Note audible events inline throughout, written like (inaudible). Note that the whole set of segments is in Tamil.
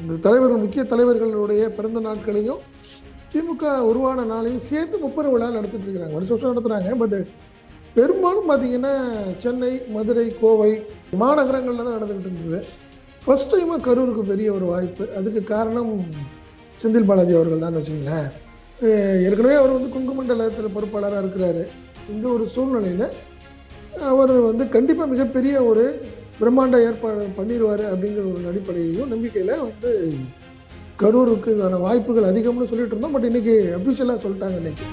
இந்த தலைவர்கள் முக்கிய தலைவர்களுடைய பிறந்த நாட்களையும் திமுக உருவான நாளையும் சேர்த்து முப்பது விழா நடத்திட்டு இருக்கிறாங்க. வருஷம் வருஷம் நடத்துகிறாங்க பட் பெரும்பாலும் பார்த்தீங்கன்னா சென்னை மதுரை கோவை மாநகரங்களில் தான் நடந்துக்கிட்டு இருந்தது. ஃபஸ்ட் டைமாக கரூருக்கு பெரிய ஒரு வாய்ப்பு. அதுக்கு காரணம் செந்தில் பாலாஜி அவர்கள் தான் வச்சுங்களேன் ஏற்கனவே அவர் வந்து குங்குமண்டலத்தில் பொறுப்பாளராக இருக்கிறாரு. இந்த ஒரு சூழ்நிலையில் அவர் வந்து கண்டிப்பாக மிகப்பெரிய ஒரு பிரம்மாண்ட ஏற்பாடு பண்ணிடுவார் அப்படிங்கிற ஒரு அடிப்படையையும் நம்பிக்கையில் வந்து கரூருக்கான வாய்ப்புகள் அதிகம்னு சொல்லிட்டு இருந்தோம். பட் இன்னைக்கு அஃபிஷியலாக சொல்லிட்டாங்க இன்னைக்கு.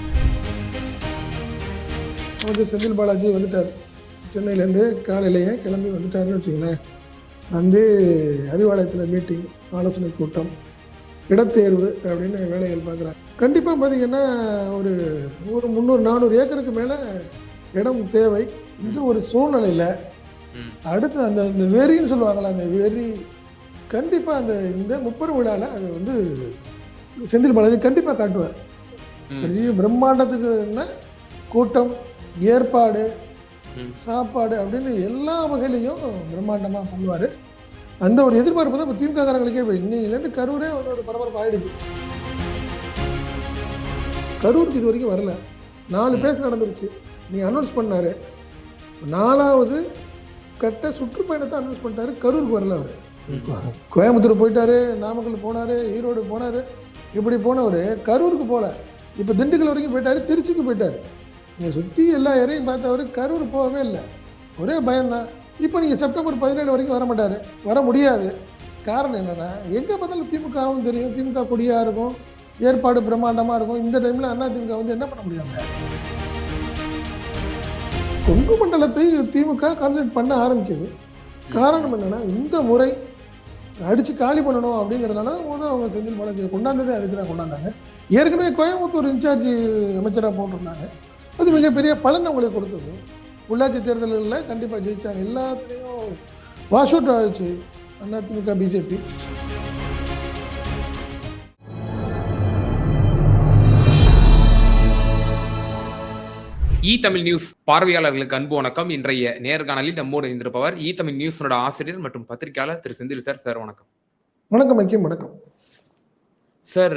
அமைச்சர் செந்தில் பாலாஜி வந்துட்டார். சென்னையிலேருந்து காலையிலேயே கிளம்பி வந்துட்டாருன்னு வச்சுங்களேன் வந்து அறிவாலயத்தில் மீட்டிங் ஆலோசனை கூட்டம் இடத்தேர்வு அப்படின்னு வேலைகள் பார்க்குறாங்க கண்டிப்பாக பார்த்தீங்கன்னா ஒரு ஒரு முந்நூறு நானூறு ஏக்கருக்கு மேலே இடம் தேவை. இந்த ஒரு சூழ்நிலையில் அடுத்து அந்த இந்த வெறின்னு சொல்லுவாங்கள்ல அந்த வெறி கண்டிப்பாக அந்த இந்த முப்பெரும் விழாவில் அது வந்து செந்தில் பாலாஜி கண்டிப்பாக காட்டுவார். பெரிய பிரம்மாண்டத்துக்கு என்ன? கூட்டம் ஏற்பாடு. சாப்பாடு அப்படின்னு எல்லா வகையிலையும் பிரம்மாண்டமாக பண்ணுவார். அந்த ஒரு எதிர்பார்ப்பு தான் இப்போ திமுக காரங்களுக்கே இப்போ இன்னையிலேருந்து கரூரே ஒரு பரபரப்பு ஆயிடுச்சு. கரூருக்கு இது வரைக்கும் வரல. நாலு பேஸ் நடந்துருச்சு. நீ அனௌன்ஸ் பண்ணாரு. நாலாவது கட்ட சுற்றுப்பயணத்தை அனௌன்ஸ் பண்ணிட்டாரு. கரூருக்கு வரல அவர். கோயம்புத்தூர் போயிட்டாரு நாமக்கல் போனார் ஈரோடு போனார் இப்படி போனவர் கரூருக்கு போகல இப்போ திண்டுக்கல் வரைக்கும் போயிட்டாரு திருச்சிக்கு போயிட்டாரு. நீங்கள் சுற்றி எல்லா ஏரையும் பார்த்தவர் கரூர் போகவே இல்லை. ஒரே பயம்தான். இப்போ நீங்கள் செப்டம்பர் பதினேழு வரைக்கும் வர மாட்டார். வர முடியாது. காரணம் என்னென்னா எங்கே பார்த்தாலும் திமுகவும் தெரியும். திமுக கொடியாக இருக்கும் ஏற்பாடு பிரம்மாண்டமாக இருக்கும். இந்த டைமில் அண்ணா திமுக வந்து என்ன பண்ண முடியாது கொங்கு மண்டலத்தை திமுக கான்சன்ட்ரேட் பண்ண ஆரம்பிக்குது. காரணம் என்னென்னா இந்த முறை அடித்து காலி பண்ணணும் அப்படிங்கிறதுனால போது அவங்க செந்தில் பாலாஜியை கொண்டாந்ததே அதுக்கு தான் கொண்டாந்தாங்க. ஏற்கனவே கோயம்புத்தூர் இன்சார்ஜ் அமைச்சராக போட்டிருந்தாங்க. அது மிகப்பெரிய பலன் அவங்களுக்கு கொடுத்தது. உள்ளாட்சி தேர்தல்களில் கண்டிப்பாக ஜெயித்தாங்க எல்லாத்துலேயும் வாஷ் அவுட் ஆகிடுச்சு AIADMK BJP E Tamil news பார்வையாளர்களுக்கு அன்பு வணக்கம். இன்றைய நேர்காணலில் நம்மோடு இருந்திருப்பவர் இ தமிழ் நியூஸோட ஆசிரியர் மற்றும் பத்திரிகையாளர் திரு செந்தில் சார். சார் வணக்கம். வணக்கம் ஐக்கியம் வணக்கம். சார்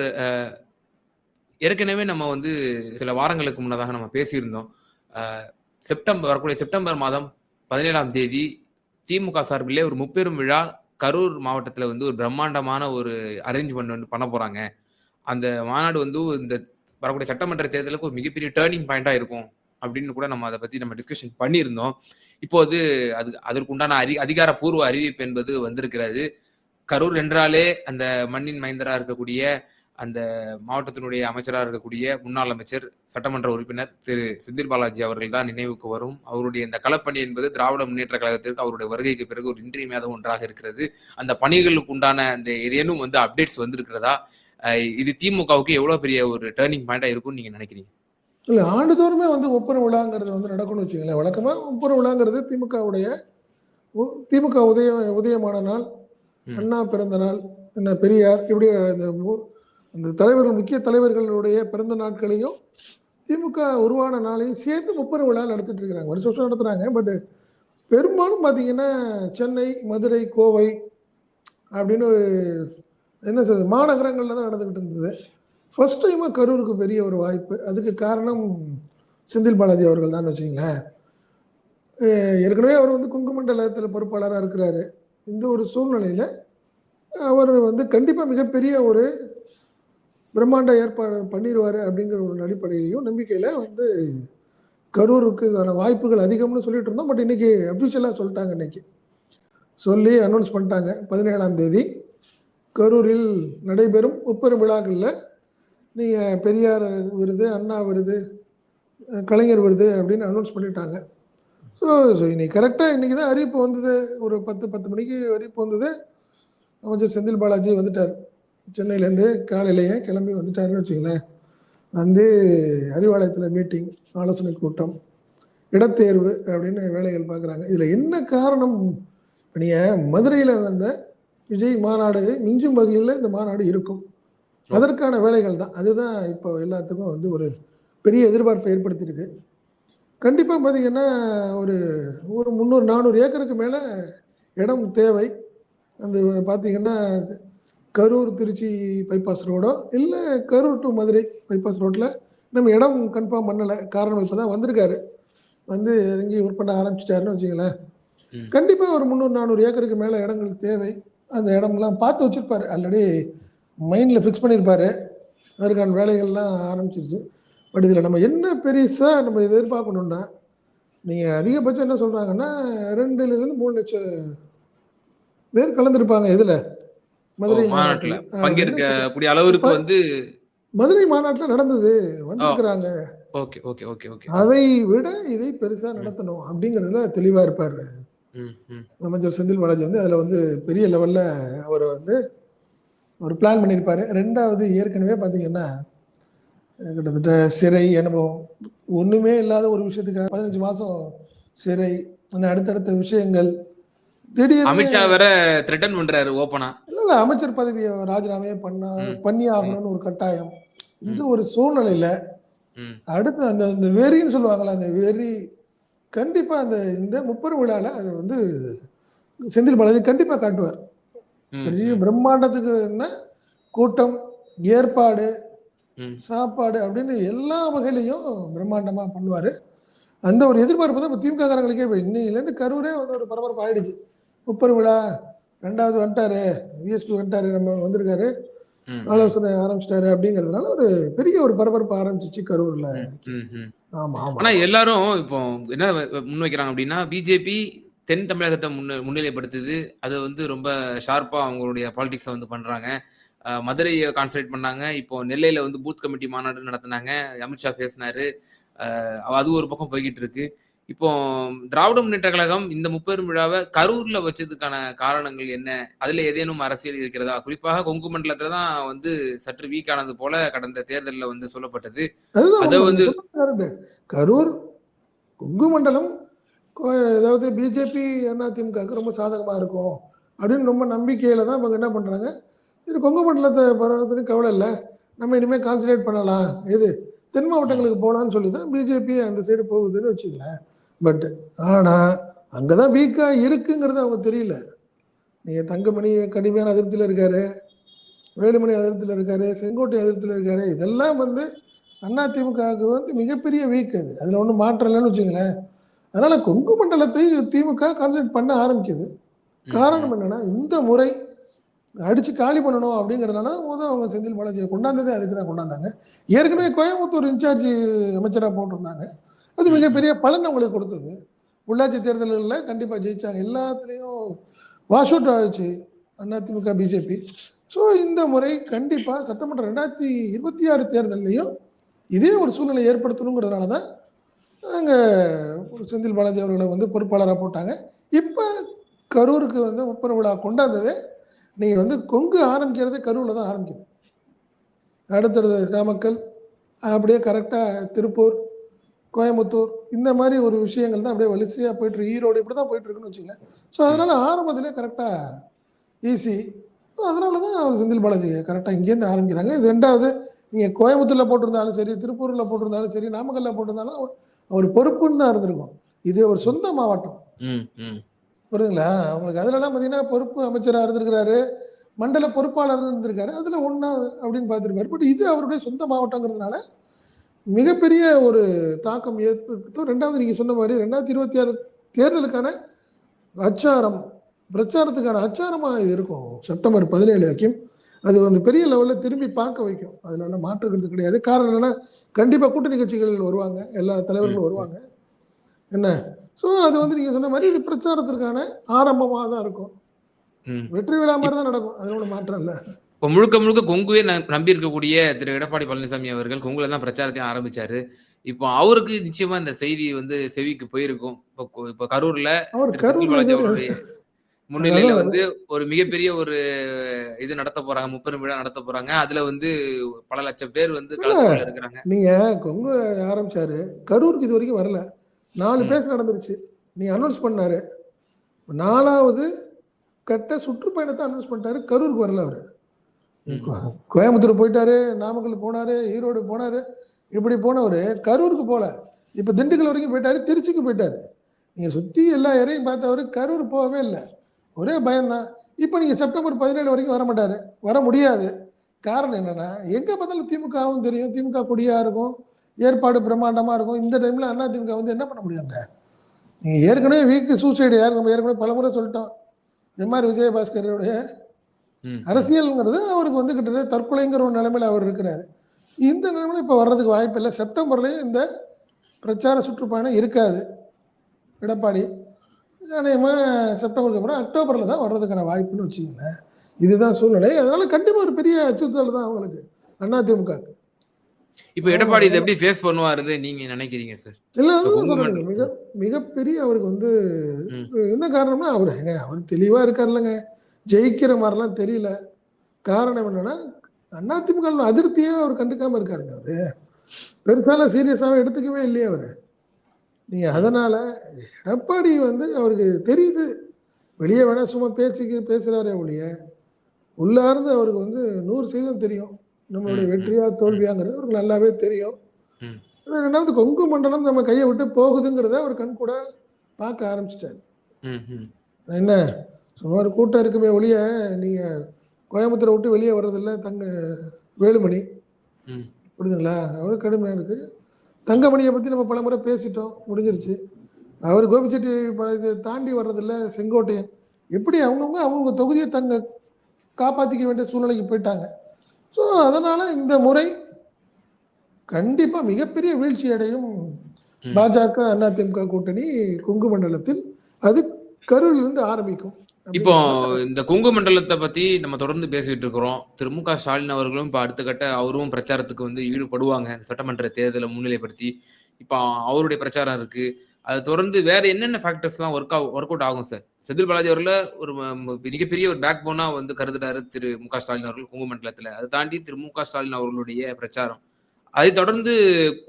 ஏற்கனவே நம்ம வந்து சில வாரங்களுக்கு முன்னதாக நம்ம பேசியிருந்தோம். செப்டம்பர் வரக்கூடிய செப்டம்பர் மாதம் பதினேழாம் தேதி திமுக சார்பிலே ஒரு முப்பெரும் விழா கரூர் மாவட்டத்தில் வந்து ஒரு பிரம்மாண்டமான ஒரு அரேஞ்ச்மெண்ட் வந்து பண்ண போறாங்க. அந்த மாநாடு வந்து இந்த வரக்கூடிய சட்டமன்ற தேர்தலுக்கு ஒரு மிகப்பெரிய டேர்னிங் பாயிண்டா இருக்கும். அப்படின்னு கூட நம்ம அதை பத்தி நம்ம டிஸ்கஷன் பண்ணியிருந்தோம். இப்போது அது அதற்குண்டான அறி அதிகாரப்பூர்வ அறிவிப்பு என்பது வந்திருக்கிறது. கரூர் என்றாலே அந்த மண்ணின் மைந்தராக இருக்கக்கூடிய அந்த மாவட்டத்தினுடைய அமைச்சராக இருக்கக்கூடிய முன்னாள் அமைச்சர் சட்டமன்ற உறுப்பினர் திரு செந்தில் பாலாஜி அவர்கள் தான் நினைவுக்கு வரும். அவருடைய இந்த களப்பணி என்பது திராவிட முன்னேற்ற கழகத்திற்கு அவருடைய வருகைக்கு பிறகு ஒரு இன்றியமையாத ஒன்றாக இருக்கிறது. அந்த பணிகளுக்கு உண்டான அந்த ஏதேனும் வந்து அப்டேட்ஸ் வந்திருக்கிறதா? இது திமுகவுக்கு எவ்வளவு பெரிய ஒரு டேர்னிங் பாயிண்டா இருக்கும்னு நீங்க நினைக்கிறீங்க? இல்லை ஆண்டுதோறுமே வந்து ஒப்பன விழாங்கிறது வந்து நடக்கணும்னு வச்சுக்கோங்களேன். வழக்கமாக ஒப்பன விழாங்கிறது திமுகவுடைய திமுக உதய உதயமான நாள். அண்ணா பிறந்த நாள் என்ன பெரியார் இப்படி அந்த மு- அந்த தலைவர்கள் முக்கிய தலைவர்களுடைய பிறந்த நாட்களையும் திமுக உருவான நாளையும் சேர்த்து முப்பது விழா நடத்திட்டு இருக்கிறாங்க. வருஷம் வருஷம் நடத்துகிறாங்க பட் பெரும்பாலும் பார்த்தீங்கன்னா சென்னை மதுரை கோவை அப்படின்னு என்ன சொல்றது மாநகரங்களில் தான் நடந்துக்கிட்டு இருந்தது. ஃபர்ஸ்ட் டைமாக கரூருக்கு பெரிய ஒரு வாய்ப்பு. அதுக்கு காரணம் செந்தில் பாலாஜி அவர்கள் தான் வச்சுங்களேன் ஏற்கனவே அவர் வந்து குங்குமண்டலத்தில் பொறுப்பாளராக இருக்கிறாரு. இந்த ஒரு சூழ்நிலையில் அவர் வந்து கண்டிப்பாக மிகப்பெரிய ஒரு பிரம்மாண்ட ஏற்பாடு பண்ணிடுவார் அப்படிங்கிற ஒரு அடிப்படையிலையும் நம்பிக்கையில் வந்து கரூருக்கான வாய்ப்புகள் அதிகம்னு சொல்லிட்டு இருந்தோம். பட் இன்றைக்கி அஃபிஷியலாக சொல்லிட்டாங்க இன்னைக்கு. சொல்லி அனௌன்ஸ் பண்ணிட்டாங்க பதினேழாம் தேதி. கரூரில் நடைபெறும் முப்பெரும் விழாக்களில் நீங்கள் பெரியார் விருது அண்ணா விருது கலைஞர் விருது அப்படின்னு அனௌன்ஸ் பண்ணிட்டாங்க. ஸோ ஸோ இன்னைக்கு கரெக்டாக இன்றைக்கி தான் அறிவிப்பு வந்தது. ஒரு பத்து பத்து மணிக்கு அறிவிப்பு வந்தது. அமைச்சர் செந்தில் பாலாஜி வந்துட்டார். சென்னையிலேருந்து காலையிலேயே கிளம்பி வந்துட்டாருன்னு வச்சுங்களேன் வந்து அறிவாலயத்தில் மீட்டிங் ஆலோசனை கூட்டம் இடத்தேர்வு அப்படின்னு வேலைகள் பார்க்குறாங்க. இதில் என்ன காரணம்? இப்போ நீங்கள் மதுரையில் நடந்த விஜய் மாநாடு மிஞ்சும் வகையில் இந்த மாநாடு இருக்கும். அதற்கான வேலைகள் தான். அதுதான் இப்போ எல்லாத்துக்கும் வந்து ஒரு பெரிய எதிர்பார்ப்பை ஏற்படுத்தியிருக்கு. கண்டிப்பாக பார்த்தீங்கன்னா ஒரு ஒரு முந்நூறு நானூறு ஏக்கருக்கு மேலே இடம் தேவை. அந்த பார்த்தீங்கன்னா கரூர் திருச்சி பைபாஸ் ரோடோ இல்லை கரூர் டு மதுரை பைபாஸ் ரோட்டில் நம்ம இடம் கன்ஃபார்ம் பண்ணலை. காரணம் இப்போ தான் வந்திருக்காரு. வந்து இறங்கி ஒர்க் பண்ண ஆரம்பிச்சிட்டாருன்னு வச்சுங்களேன். கண்டிப்பாக ஒரு முந்நூறு நானூறு ஏக்கருக்கு மேலே இடங்கள் தேவை. அந்த இடம்லாம் பார்த்து வச்சுருப்பாரு. ஆல்ரெடி மைண்டில் ஃபிக்ஸ் பண்ணியிருப்பாரு அதற்கான வேலைகள்லாம் ஆரம்பிச்சிருச்சு. பட் இதில் நம்ம என்ன பெருசாக நம்ம எதிர்பார்க்கணுன்னா நீங்கள் அதிகபட்சம் என்ன சொல்கிறாங்கன்னா ரெண்டுலேருந்து மூணு லட்சம் பேர் கலந்துருப்பாங்க இதில் மதுரை மாநாட்டுல. பங்கேற்கக்கூடிய அளவிற்கு வந்து மதுரை மாநாட்டில் நடந்தது. வந்திருக்கிறாங்க. Okay okay okay okay. அதை விட இதை பெருசா நடத்தணும் அப்படிங்கிறதுல தெளிவா இருப்பாரு. அமைச்சர் செந்தில் பாலாஜி வந்து அதுல வந்து பெரிய லெவல்ல அவர் வந்து ஒரு பிளான் பண்ணியிருப்பாரு. ரெண்டாவது ஏற்கனவே பாத்தீங்கன்னா அஹ் கிட்டத்தட்ட சிறை அனுபவம் ஒண்ணுமே இல்லாத ஒரு விஷயத்துக்காக பதினஞ்சு மாசம் சிறை அடுத்தடுத்த விஷயங்கள். திடீர்னு அமித்ஷா வேற த்ரெட்டன் பண்றாரு ஓப்பனா இல்ல இல்ல அமைச்சர் பதவியை ராஜினாமே பண்ண. பண்ணி ஆகணும்னு ஒரு கட்டாயம். இந்த ஒரு சூழ்நிலையில அடுத்து அந்த இந்த வெறின்னு சொல்லுவாங்கல்ல அந்த வெறி கண்டிப்பா அந்த இந்த முப்பெரும் விழால அது வந்து செந்தில் பாலாஜி கண்டிப்பா காட்டுவார். பெரிய பிரம்மாண்டத்துக்கு என்ன? கூட்டம் ஏற்பாடு. சாப்பாடு அப்படின்னு எல்லா வகையிலையும் பிரம்மாண்டமா பண்ணுவாரு. அந்த ஒரு எதிர்பார்ப்பு தான் இப்போ திமுக காரங்களுக்கே இப்போ இன்னையிலேருந்து கரூரே வந்து ஒரு பரபரப்பு ஆயிடுச்சு. முப்பெரும் விழா ரெண்டாவது வந்துட்டாரு விஎஸ்பி வந்துட்டாரு நம்ம வந்திருக்காரு. ஆலோசனை ஆரம்பிச்சிட்டாரு அப்படிங்கிறதுனால ஒரு பெரிய ஒரு பரபரப்பு ஆரம்பிச்சிச்சு கரூர்ல. ஆமா ஆமா. ஆனா எல்லாரும் இப்போ என்ன வ- முன்வைக்கிறாங்க அப்படின்னா பிஜேபி தென் தமிழகத்தை முன்ன முன்னிலைப்படுத்துது. அதை வந்து ரொம்ப ஷார்ப்பா அவங்களுடைய பாலிடிக்ஸை வந்து பண்றாங்க. அஹ் மதுரையை கான்சன்ட்ரேட் பண்ணாங்க. இப்போ நெல்லையில வந்து பூத் கமிட்டி மாநாடு நடத்தினாங்க. அமித்ஷா பேசினாரு. அது ஒரு பக்கம் போய்கிட்டு இருக்கு இப்போ திராவிட முன்னேற்ற கழகம் இந்த முப்பெரும் விழாவை கரூர்ல வச்சதுக்கான காரணங்கள் என்ன? அதுல ஏதேனும் அரசியல் இருக்கிறதா? குறிப்பாக கொங்கு மண்டலத்துல தான் வந்து சற்று வீக் ஆனது போல கடந்த தேர்தல்ல வந்து சொல்லப்பட்டது. அதை. வந்து-. கரூர் கொங்கு மண்டலம் அதாவது பிஜேபி அதிமுகவுக்கு ரொம்ப சாதகமாக இருக்கும் அப்படின்னு ரொம்ப நம்பிக்கையில் தான் இவங்க என்ன பண்ணுறாங்க இது கொங்கு மண்டலத்தை பரவத்துக்கு கவலை இல்லை. நம்ம இனிமேல் கான்சன்ட்ரேட் பண்ணலாம். எது? தென் மாவட்டங்களுக்கு போகலான்னு சொல்லி தான் பிஜேபி அந்த சைடு போகுதுன்னு வச்சுங்களேன் பட் அங்கே தான் வீக்காக இருக்குங்கிறது அவங்க தெரியல. நீங்கள் தங்கமணி கடுமையான அதிருப்தியில் இருக்காரு. வேலுமணி அதிருப்தியில் இருக்காரு. செங்கோட்டை அதிருப்தியில் இருக்காரு. இதெல்லாம் வந்து அதிமுகவுக்கு வந்து மிகப்பெரிய வீக் அது. அதில் ஒன்றும் மாற்றம் இல்லைன்னு வச்சுங்களேன் அதனால கொங்கு மண்டலத்தை திமுக கான்சன்ட்ரேட் பண்ண ஆரம்பிக்குது. காரணம் என்னன்னா இந்த முறை அடிச்சு காலி பண்ணணும் அப்படிங்கிறதுனால முதல் அவங்க செந்தில் பாலாஜியை கொண்டாந்ததே அதுக்கு தான் கொண்டாந்தாங்க. ஏற்கனவே கோயம்புத்தூர் இன்சார்ஜ் அமைச்சராக போட்டிருந்தாங்க. அது மிகப்பெரிய பலன் அவங்களுக்கு கொடுத்தது. உள்ளாட்சி தேர்தல்களில் கண்டிப்பாக ஜெயிச்சாங்க. எல்லாத்துலேயும் வாஷ் அவுட் ஆச்சு அதிமுக பிஜேபி. ஸோ இந்த முறை கண்டிப்பாக சட்டமன்ற ரெண்டாயிரத்தி இருபத்தி ஆறு தேர்தல்லையும் இதே ஒரு சூழ்நிலை ஏற்படுத்தணுங்கிறதுனால தான் அங்கே செந்தில் பாலாஜி அவர்களை வந்து பொறுப்பாளராக போட்டாங்க. இப்போ கரூருக்கு வந்து முப்பெரும் விழா கொண்டாந்ததே. நீங்கள் வந்து கொங்கு ஆரம்பிக்கிறது கரூரில் தான் ஆரம்பிக்குது. அடுத்தடுத்த நாமக்கல் அப்படியே கரெக்டாக திருப்பூர் கோயம்புத்தூர் இந்த மாதிரி ஒரு விஷயங்கள் தான் அப்படியே வலிசையாக போயிட்டு ஈரோடு இப்படி தான் போயிட்டுருக்குன்னு வச்சுங்களேன் ஸோ அதனால் ஆரம்பத்திலே கரெக்டாக ஈஸி அதனால தான் அவர் செந்தில் பாலாஜி கரெக்டாக இங்கேருந்து ஆரம்பிக்கிறாங்க. இது ரெண்டாவது நீங்கள் கோயம்புத்தூரில் போட்டிருந்தாலும் சரி திருப்பூரில் போட்டிருந்தாலும் சரி நாமக்கல்ல போட்டிருந்தாலும் அவர்- அவர் பொறுப்புன்னு தான் இருந்திருக்கும். இது ஒரு சொந்த மாவட்டம். ம் ம். புரியுதுங்களா? அவங்களுக்கு அதுலலாம் பார்த்தீங்கன்னா பொறுப்பு அமைச்சராக இருந்திருக்கிறாரு மண்டல பொறுப்பாளர் இருந்திருக்காரு அதில் ஒன்றா அப்படின்னு பார்த்துருப்பாரு பட் இது அவருடைய சொந்த மாவட்டங்கிறதுனால மிகப்பெரிய ஒரு தாக்கம் ஏற்படுத்தும். ரெண்டாவது நீங்கள் சொன்ன மாதிரி ரெண்டாயிரத்தி இருபத்தி ஆறு தேர்தலுக்கான அச்சாரம் பிரச்சாரத்துக்கான அச்சாரமாக இது இருக்கும். செப்டம்பர் பதினேழு வரைக்கும். அது வந்து பெரிய லெவலில் திரும்பி பார்க்க வைக்கும். அதில் ஒன்றும் மாற்றுக்கிறது கிடையாது. காரணம் என்னன்னா கண்டிப்பாக கூட்டணி கட்சிகள் வருவாங்க. எல்லா தலைவர்களும் வருவாங்க. என்ன? ஸோ அது வந்து நீங்கள் சொன்ன மாதிரி இது பிரச்சாரத்திற்கான ஆரம்பமாக தான் இருக்கும். வெற்றி விழா மாதிரி தான் நடக்கும். ஒன்றும் மாற்றம் இல்லை. இப்போ முழுக்க முழுக்க கொங்குவே நம்பி இருக்கக்கூடிய திரு எடப்பாடி பழனிசாமி அவர்கள் கொங்குல தான் பிரச்சாரத்தையும் ஆரம்பிச்சாரு. இப்போ அவருக்கு நிச்சயமா இந்த செய்தி வந்து செவிக்கு போயிருக்கும். இப்போ இப்போ கரூர்ல (laughs) முன்னிலையில வந்து ஒரு மிகப்பெரிய ஒரு இது நடத்த போறாங்க முப்பெரும் விழா நடத்த போறாங்க. அதுல வந்து பல லட்சம் பேர் வந்து இருக்கிறாங்க. நீங்க கொங்கு ஆரம்பிச்சாரு. கரூருக்கு இது வரைக்கும் வரல. நாலு. பேஸ் நடந்துருச்சு. நீ அனௌன்ஸ் பண்ணாரு. நாலாவது கட்ட சுற்றுப்பயணத்தை அனௌன்ஸ் பண்ணிட்டாரு. கரூருக்கு வரல அவரு. கோயம்புத்தூர் போயிட்டாரு நாமக்கல் போனாரு ஈரோடு போனாரு இப்படி போனவர் கரூருக்கு போல. இப்ப திண்டுக்கல் வரைக்கும் போயிட்டாரு திருச்சிக்கு போயிட்டாரு. நீங்க சுத்தி எல்லா ஏரையும் பார்த்தவரு கரூர் போகவே இல்லை. ஒரே பயம்தான். இப்போ நீங்கள் செப்டம்பர் பதினேழு வரைக்கும் வர மாட்டார் வர முடியாது. காரணம் என்னன்னா எங்கே பார்த்தாலும் திமுகவும் தெரியும். திமுக கொடியாக இருக்கும். ஏற்பாடு பிரம்மாண்டமாக இருக்கும். இந்த டைமில் அண்ணா திமுக வந்து என்ன பண்ண முடியாங்க நீங்கள் ஏற்கனவே வீக்கு சூசைடு யார்? நம்ம ஏற்கனவே பலமுறை சொல்லிட்டோம். எம்ஆர் விஜயபாஸ்கருடைய. அரசியல்ங்கிறது அவருக்கு வந்து கிட்டத்தட்ட தற்கொலைங்கிற ஒரு நிலைமையில் அவர் இருக்கிறாரு. இந்த நிலைமையில் இப்போ வர்றதுக்கு வாய்ப்பு இல்லை செப்டம்பர்லேயும் இந்த பிரச்சார சுற்றுப்பயணம் இருக்காது. எடப்பாடி அநேகமாக செப்டம்பருக்கு அப்புறம் அக்டோபரில் தான் வர்றதுக்கான வாய்ப்புன்னு வச்சுக்கோங்களேன். இதுதான் சூழ்நிலை. அதனால கண்டிப்பாக ஒரு பெரிய அச்சுறுத்தல் தான் அவங்களுக்கு அதிமுக இப்ப எடப்பாடி இதை எப்படி ஃபேஸ் பண்ணுவாருன்னு நீங்க நினைக்கிறீங்க சார் இல்லை அதுதான் சொல்றேங்க மிக மிகப்பெரிய அவருக்கு வந்து. என்ன காரணம்னா அவர் அவர் தெளிவாக இருக்கார்லங்க ஜெயிக்கிற மாதிரிலாம் தெரியல. காரணம் என்னன்னா அதிமுக அதிருப்தியே அவர் கண்டுக்காம இருக்காருங்க அவரு. பெருசால சீரியஸாவே எடுத்துக்கவே இல்லையே அவரு. நீங்க அதனால எடப்பாடி வந்து அவருக்கு தெரியுது. வெளியே வேணா சும்மா பேச்சுக்கு பேசுறாரே ஒழிய உள்ளார்ந்து அவருக்கு வந்து நூறு சதவீதம் தெரியும். நம்மளுடைய வெற்றியா தோல்வியாங்கிறது அவருக்கு நல்லாவே தெரியும். ரெண்டாவது கொங்கு மண்டலம் நம்ம கையை விட்டு போகுதுங்கிறத அவர் கண் கூட பார்க்க ஆரம்பிச்சிட்டாரு. என்ன சும்மா ஒரு கூட்டம் இருக்குமே ஒழிய நீங்க கோயம்புத்தூரை விட்டு வெளியே வர்றதில்ல தங்க வேலுமணி. புரியுதுங்களா? அவர் கடுமையாக இருக்கு. தங்கமணியை பற்றி நம்ம பலமுறை பேசிட்டோம் முடிஞ்சிருச்சு. அவர் கோபிச்செட்டி பாளையத்தை தாண்டி வர்றதில்ல செங்கோட்டையன். எப்படி அவங்கவுங்க அவங்கவுங்க தொகுதியை தங்க காப்பாற்றிக்க வேண்டிய சூழ்நிலைக்கு போயிட்டாங்க. ஸோ அதனால இந்த முறை கண்டிப்பா மிகப்பெரிய வீழ்ச்சி அடையும். பாஜக அதிமுக கூட்டணி கொங்கு மண்டலத்தில் அது கரூரிலிருந்து ஆரம்பிக்கும். இப்போ இந்த கொங்கு மண்டலத்தை பத்தி நம்ம தொடர்ந்து பேசிட்டு இருக்கிறோம். திரு மு க ஸ்டாலின் அவர்களும் இப்ப அடுத்த கட்ட அவரும் பிரச்சாரத்துக்கு வந்து ஈடுபடுவாங்க. சட்டமன்ற தேர்தலை முன்னிலைப்படுத்தி. இப்போ அவருடைய பிரச்சாரம் இருக்கு. அதை தொடர்ந்து வேற என்னென்ன ஃபேக்டர்ஸ்லாம் ஒர்க் ஒர்க் அவுட் ஆகும் சார் செந்தில் பாலாஜி அவர்களை ஒரு மிகப்பெரிய ஒரு பேக் போனா வந்து கருதுறாரு திரு மு க ஸ்டாலின் அவர்கள் கொங்கு மண்டலத்துல அதை தாண்டி திரு மு க ஸ்டாலின் அவர்களுடைய பிரச்சாரம். அதை தொடர்ந்து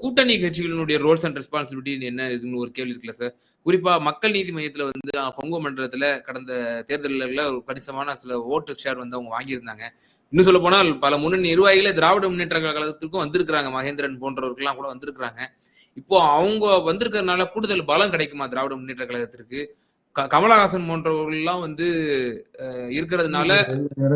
கூட்டணி கட்சிகளினுடைய ரோல்ஸ் அண்ட் ரெஸ்பான்சிபிலிட்டி என்ன இதுன்னு ஒரு கேள்வி இருக்குல்ல சார் குறிப்பா மக்கள் நீதி மையத்துல வந்து கொங்கு மண்டலத்துல கடந்த தேர்தல்களில் ஒரு கணிசமான சில ஓட்டு ஷேர் வந்து அவங்க வாங்கியிருந்தாங்க. இன்னும் சொல்ல போனால் பல முன்னணி நிர்வாகிகளே திராவிட முன்னேற்ற கழகத்துக்கும் வந்திருக்கிறாங்க. மகேந்திரன் போன்றவர்கள்லாம் கூட வந்திருக்கிறாங்க. இப்போ அவங்க வந்திருக்கிறதுனால கூடுதல் பலம் கிடைக்குமா திராவிட முன்னேற்ற கழகத்திற்கு? கமலஹாசன் போன்றவர்கள்லாம் வந்து இருக்கிறதுனால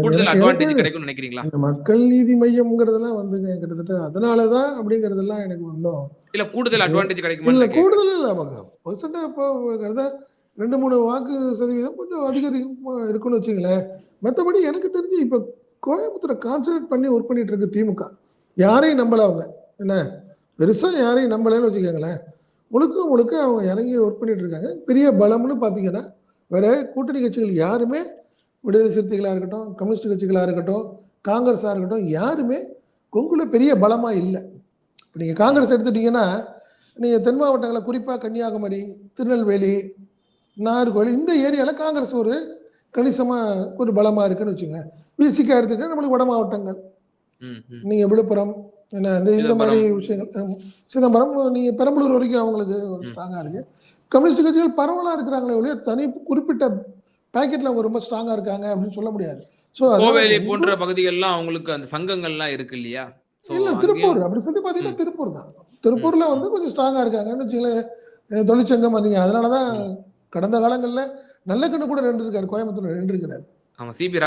கூடுதல் அட்வான்டேஜ் கிடைக்கும்னு நினைக்கிறீங்களா? மக்கள் நீதி மையம்ங்கிறதெல்லாம் வந்துங்க கிட்டத்தட்ட அதனாலதான் அப்படிங்கிறதெல்லாம் எனக்கு ஒன்றும் இல்ல கூடுதல் அட்வான்டேஜ் இல்ல கிடைக்குமா கூடுதல் இல்லை அவங்க பர்சன்ட் இப்போ ரெண்டு மூணு வாக்கு சதவீதம் கொஞ்சம் அதிகரிக்கும் இருக்குன்னு வச்சுங்களேன் மற்றபடி எனக்கு தெரிஞ்சு இப்போ கோயம்புத்தூரை கான்சன்ட்ரேட் பண்ணி ஒர்க் பண்ணிட்டு இருக்கு திமுக. யாரையும் நம்பல அவங்க. என்ன? பெருசா யாரையும் நம்பலைன்னு வச்சுக்கோங்களேன். முழுக்க முழுக்க அவங்க இறங்கி ஒர்க் பண்ணிட்டு இருக்காங்க. பெரிய பலம்னு பார்த்தீங்கன்னா வேற கூட்டணி கட்சிகள் யாருமே விடுதலை சிறுத்தைகளாக இருக்கட்டும் கம்யூனிஸ்ட் கட்சிகளாக இருக்கட்டும் காங்கிரஸாக இருக்கட்டும் யாருமே கொங்குல பெரிய பலமா இல்லை. இப்போ நீங்கள் காங்கிரஸ் எடுத்துட்டீங்கன்னா நீங்கள் தென் மாவட்டங்களில் குறிப்பாக கன்னியாகுமரி திருநெல்வேலி நாகர்கோவில் இந்த ஏரியாவில் காங்கிரஸ் ஒரு கணிசமாக ஒரு பலமாக இருக்குன்னு வச்சுங்களேன் விசிகா எடுத்துக்கிட்டா நம்மளுக்கு வட மாவட்டங்கள். நீங்கள் விழுப்புரம் என்ன இந்த இந்த மாதிரி விஷயங்கள். சிதம்பரம் நீங்கள் பெரம்பலூர் வரைக்கும் அவங்களுக்கு ஒரு. ஸ்ட்ராங்காக இருக்குது கம்யூனிஸ்ட் கட்சிகள் பரவலாக இருக்கிறாங்களே ஒழிய தனி குறிப்பிட்ட பாக்கெட்டில் அவங்க ரொம்ப ஸ்ட்ராங்காக இருக்காங்க அப்படின்னு சொல்ல முடியாது ஸோ கோவேலி போன்ற பகுதிகள்லாம் அவங்களுக்கு அந்த சங்கங்கள்லாம் இருக்கு இல்லையா இல்ல திருப்பூர். அப்படி சொல்லி பாத்தீங்கன்னா திருப்பூர் தான். திருப்பூர்ல வந்து கொஞ்சம் ஸ்ட்ராங்கா இருக்காங்கன்னு எனக்கு தொழிற்சங்கம் நீங்க அதனாலதான் கடந்த காலங்கள்ல நல்ல கண்ணு கூட நின்று இருக்காரு கோயம்புத்தூர்ல நின்று இருக்கிறாரு ஆமா சிபி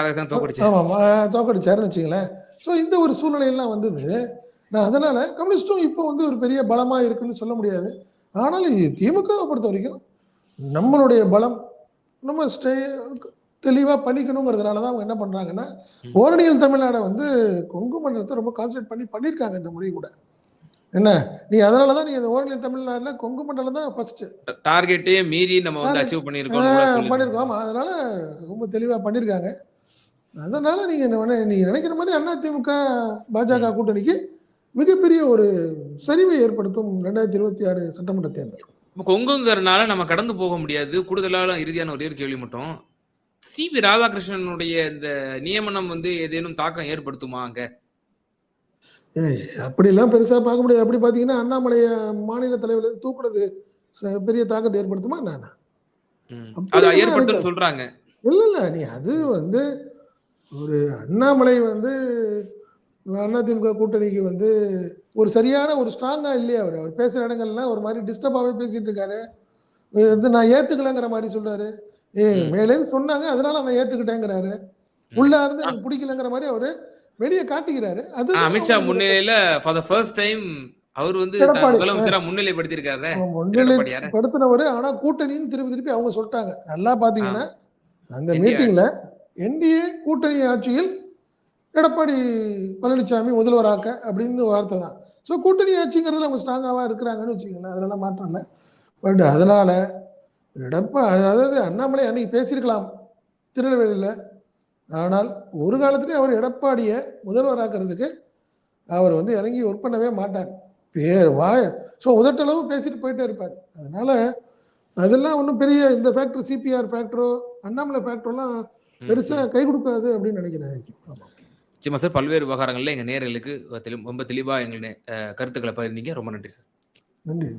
தோக்கடிச்சாருன்னு வச்சுங்களேன் ஸோ இந்த ஒரு சூழ்நிலையெல்லாம் வந்தது. நான் அதனால கம்யூனிஸ்டும் இப்போ வந்து ஒரு பெரிய பலமா இருக்குன்னு சொல்ல முடியாது. ஆனாலும் இது திமுகவை பொறுத்த வரைக்கும் நம்மளுடைய பலம் நம்ம ஸ்டே தெளிவா பண்ணிக்கணுங்கிறதுனால தான் அவங்க என்ன பண்றாங்கன்னா ம். ஓரணிகள் தமிழ்நாடை வந்து கொங்கு மண்டலத்தை ரொம்ப கான்சென்ட்ரேட் பண்ணி பண்ணியிருக்காங்க இந்த முறை கூட. என்ன? நீ அதனால தான் நீ இந்த ஓரணிகள் தமிழ்நாடுல கொங்கு மண்டலம் தான் ஃபர்ஸ்ட் டார்கெட்டையே மீறி நம்ம வந்து அச்சீவ் சொல்லிருக்காங்க. பண்ணியிருக்கோம். ஆமா அதனால ரொம்ப தெளிவா பண்ணியிருக்காங்க அதனால நீங்க நீங்க நினைக்கிற மாதிரி அண்ணா திமுக பாஜக கூட்டணிக்கு மிகப்பெரிய ஒரு சரிவை ஏற்படுத்தும் ரெண்டாயிரத்தி இருபத்தி ஆறு சட்டமன்ற தேர்தல். இப்ப கொங்குங்கிறதுனால நம்ம கடந்து போக முடியாது. கூடுதலான இறுதியான ஒரே ஒரு கேள்வி மட்டும். சிபி ராதாகிருஷ்ணனுடைய இந்த நியமனம் வந்து ஏதேனும் தாக்கம் ஏற்படுத்துமா அங்க அப்படிலாம் பெருசா பார்க்க முடியாது. அப்படி பாத்தீங்கன்னா அண்ணாமலைய மாநில தலைவர் தூக்குறது ச- பெரிய தாக்கத்தை ஏற்படுத்துமா? இருக்காது. சொல்றாங்க. இல்ல இல்ல நீ அது வந்து ஒரு அண்ணாமலை வந்து அதிமுக கூட்டணிக்கு வந்து ஒரு சரியான ஒரு ஸ்ட்ராங்கா இல்லையா அவர். அவர் பேசுற இடங்கள்லாம் ஒரு மாதிரி டிஸ்டர்பாவே பேசிட்டு இருக்காரு. வந்து நான் ஏத்துக்கலங்கிற மாதிரி சொல்றாரு. ஏ ம். மேலேருந்து சொன்னாங்க அதனால நான் ஏத்துக்கிட்டேங்கிறாரு. உள்ள இருந்து எனக்கு பிடிக்கலங்கிற மாதிரி அவரு வெளியே காட்டிக்கிறாரு. அது அமித்ஷா முன்னிலையில ஃபார் த ஃபர்ஸ்ட் டைம் அவர் வந்து. முதலமைச்சரா முன்னிலைப்படுத்தியிருக்காரு முன்னிலை எடப்பாடியார படுத்தினவரு ஆனா கூட்டணின்னு திருப்பி திருப்பி அவங்க சொல்லிட்டாங்க. நல்லா பாத்தீங்கன்னா அந்த மீட்டிங்ல என்டிஏ கூட்டணி ஆட்சியில் எடப்பாடி பழனிசாமி முதல்வராக்க அப்படின்னு வார்த்தை தான். ஸோ கூட்டணி ஆட்சிங்கிறதுல அவங்க ஸ்ட்ராங்காக இருக்கிறாங்கன்னு வச்சுக்கோங்களேன். அதெல்லாம் மாற்றம் இல்லை. பட் அதனால எடப்பா அதாவது அண்ணாமலை அன்னைக்கு பேசியிருக்கலாம் திருநெல்வேலியில். ஆனால் ஒரு காலத்துலேயே அவர் எடப்பாடியை முதல்வராக்கிறதுக்கு அவர் வந்து இறங்கி ஒர்க் பண்ணவே மாட்டார். பேர் வாய ஸோ உதட்டளவு பேசிட்டு போயிட்டே இருப்பார். அதனால அதெல்லாம் ஒன்றும் பெரிய இந்த ஃபேக்டர் சிபிஆர் ஃபேக்டரோ அண்ணாமலை ஃபேக்டரோலாம் பெருசா கை கொடுக்காது அப்படின்னு நினைக்கிறேன். நிச்சயமா சார் பல்வேறு விவகாரங்கள்ல எங்க நேயர்களுக்கு தெளி- ரொம்ப தெளிவா எங்களுடைய அஹ், கருத்துக்களை பகிர்ந்தீங்க. ரொம்ப நன்றி சார். நன்றி.